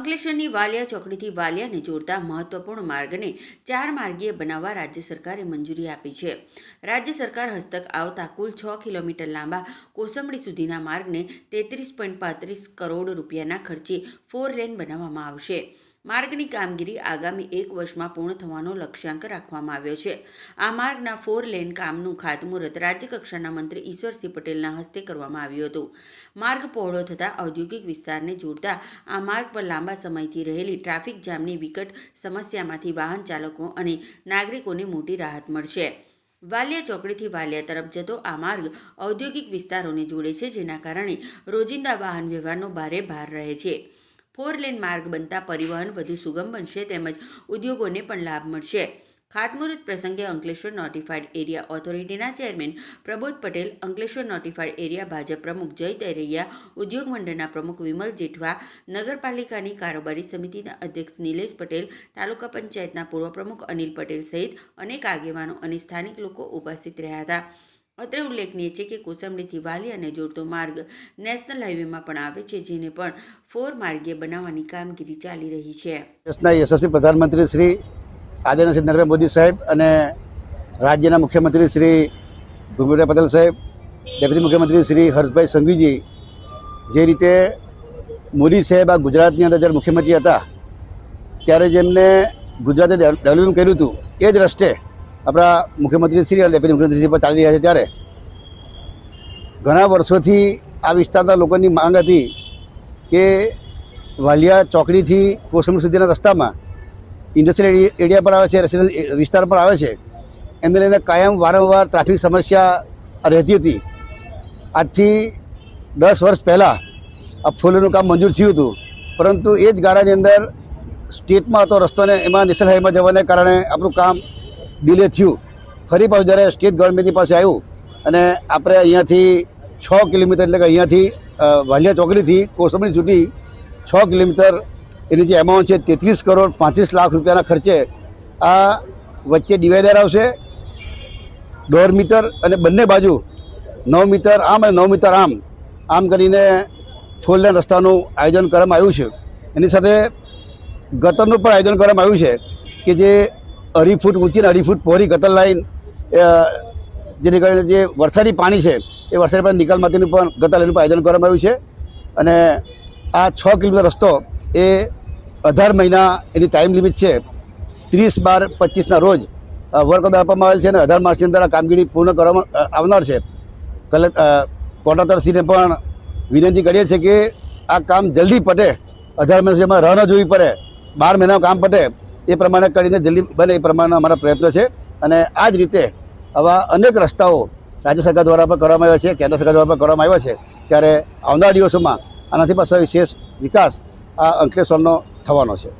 અંકલેશ્વરની વાલિયા ચોકડીથી વાલિયાને જોડતા મહત્વપૂર્ણ માર્ગને ચાર માર્ગીય બનાવવા રાજ્ય સરકારે મંજૂરી આપી છે. રાજ્ય સરકાર હસ્તક આવતા કુલ છ કિલોમીટર લાંબા કોસંબડી સુધીના માર્ગને તેત્રીસ પોઈન્ટ પાંત્રીસ કરોડ રૂપિયાના ખર્ચે ફોર લેન બનાવવામાં આવશે. માર્ગની કામગીરી આગામી એક વર્ષમાં પૂર્ણ થવાનો લક્ષ્યાંક રાખવામાં આવ્યો છે. આ માર્ગના ફોર લેન કામનું ખાતમુહૂર્ત રાજ્યકક્ષાના મંત્રી ઈશ્વરસિંહ પટેલના હસ્તે કરવામાં આવ્યું હતું. માર્ગ પહોળો થતાં ઔદ્યોગિક વિસ્તારને જોડતા આ માર્ગ પર લાંબા સમયથી રહેલી ટ્રાફિક જામની વિકટ સમસ્યામાંથી વાહન ચાલકો અને નાગરિકોને મોટી રાહત મળશે. વાલિયા ચોકડીથી વાલિયા તરફ જતો આ માર્ગ ઔદ્યોગિક વિસ્તારોને જોડે છે, જેના કારણે રોજિંદા વાહન વ્યવહારનો ભારે ભાર રહે છે. ફોર લેન માર્ગ બનતા પરિવહન વધુ સુગમ બનશે તેમજ ઉદ્યોગોને પણ લાભ મળશે. ખાતમુહૂર્ત પ્રસંગે Ankleshwar notified area ઓથોરિટીના chairman Prabodh Patel, Ankleshwar notified area Bhajap પ્રમુખ જય તૈરૈયા, ઉદ્યોગ મંડળના પ્રમુખ વિમલ જેઠવા, નગરપાલિકાની કારોબારી સમિતિના અધ્યક્ષ નિલેશ પટેલ, તાલુકા પંચાયતના પૂર્વ પ્રમુખ અનિલ પટેલ સહિત અનેક આગેવાનો અને સ્થાનિક લોકો ઉપસ્થિત રહ્યા હતા. અત્રે ઉલ્લેખનીય છે કે કોસંબડીથી વાલિયાને જોડતો માર્ગ નેશનલ હાઈવેમાં પણ આવે છે, જેને પણ ફોર માર્ગીય બનાવવાની કામગીરી ચાલી રહી છે. દેશના યશસ્વી પ્રધાનમંત્રી શ્રી આદરણીય નરેન્દ્ર મોદી સાહેબ અને રાજ્યના મુખ્યમંત્રી શ્રી ભૂપેન્દ્ર પટેલ સાહેબ, ડેપ્યુટી મુખ્યમંત્રી શ્રી હર્ષભાઈ સંઘવીજી, જે રીતે મોદી સાહેબ આ ગુજરાતની અંદર જ્યારે મુખ્યમંત્રી હતા, ત્યારે જેમને ગુજરાતે ડેવલપમેન્ટ કર્યું હતું, એ જ આપણા મુખ્યમંત્રી શ્રી ડેપ્યુટી મુખ્યમંત્રીશ્રી પર ચાલી રહ્યા છે ત્યારે. ઘણા વર્ષોથી આ વિસ્તારના લોકોની માંગ હતી કે વાલિયા ચોકડીથી કોસમ સુધીના રસ્તામાં ઇન્ડસ્ટ્રીયલ એરિયા પર આવે છે રેસિડેન્સ વિસ્તાર પર આવે છે. એને લઈને કાયમ વારંવાર ટ્રાફિક સમસ્યા રહેતી હતી. આજથી દસ વર્ષ પહેલાં આ ફૂલોનું કામ મંજૂર થયું હતું. પરંતુ એ જ ગાળાની અંદર સ્ટેટમાં હતો રસ્તોને એમાં નેશનલ હાઈવેમાં જવાને કારણે આપણું કામ ડિલે થયું. ફરી પાછું જ્યારે સ્ટેટ ગવર્મેન્ટની પાસે આવ્યું અને આપણે અહીંયાથી છ કિલોમીટર એટલે કે અહીંયાથી વાલિયા ચોકડીથી કોસંબડી સુધી છ કિલોમીટર એની જે એમાઉન્ટ છે તેત્રીસ કરોડ પાંત્રીસ લાખ રૂપિયાના ખર્ચે આ વચ્ચે ડિવાઈડર આવશે. દોઢ મીટર અને બંને બાજુ નવ મીટર આમ અને નવ મીટર આમ આમ કરીને ફોર રસ્તાનું આયોજન કરવામાં આવ્યું છે. એની સાથે ગટરનું પણ આયોજન કરવામાં આવ્યું છે કે જે અઢી ફૂટ ઊંચી અઢી ફૂટ પહોળી ગટર લાઈન જેની કારણે જે વરસાદી પાણી છે, એ વરસાદી પાણી નિકાલ માટેનું પણ ગટર લાઈનનું આયોજન કરવામાં આવ્યું છે. અને આ છ કિલોમીટર રસ્તો એ અઢાર મહિના એની ટાઈમ લિમિટ છે. ત્રીસ બાર પચીસના રોજ વર્ક આપવામાં આવેલ છે અને અઢાર માસની અંદર આ કામગીરી પૂર્ણ કરવામાં આવનાર છે. કોન્ટ્રાક્ટરશ્રીને પણ વિનંતી કરીએ છીએ કે આ કામ જલ્દી પટે અઢાર મહિના સુધીમાં રાહ ન જોવી પડે. બાર મહિનાનું કામ પટે એ પ્રમાણે કરીને જલ્દી બને એ પ્રમાણે અમારા પ્રયત્ન છે. અને આ જ રીતે આવા અનેક રસ્તાઓ રાજ્ય સરકાર દ્વારા પણ કરવામાં આવ્યા છે, કેન્દ્ર સરકાર દ્વારા પણ કરવામાં આવ્યા છે. ત્યારે આવનાર દિવસોમાં આનાથી પાછો વિશેષ વિકાસ આ અંકલેશ્વરનો થવાનો છે.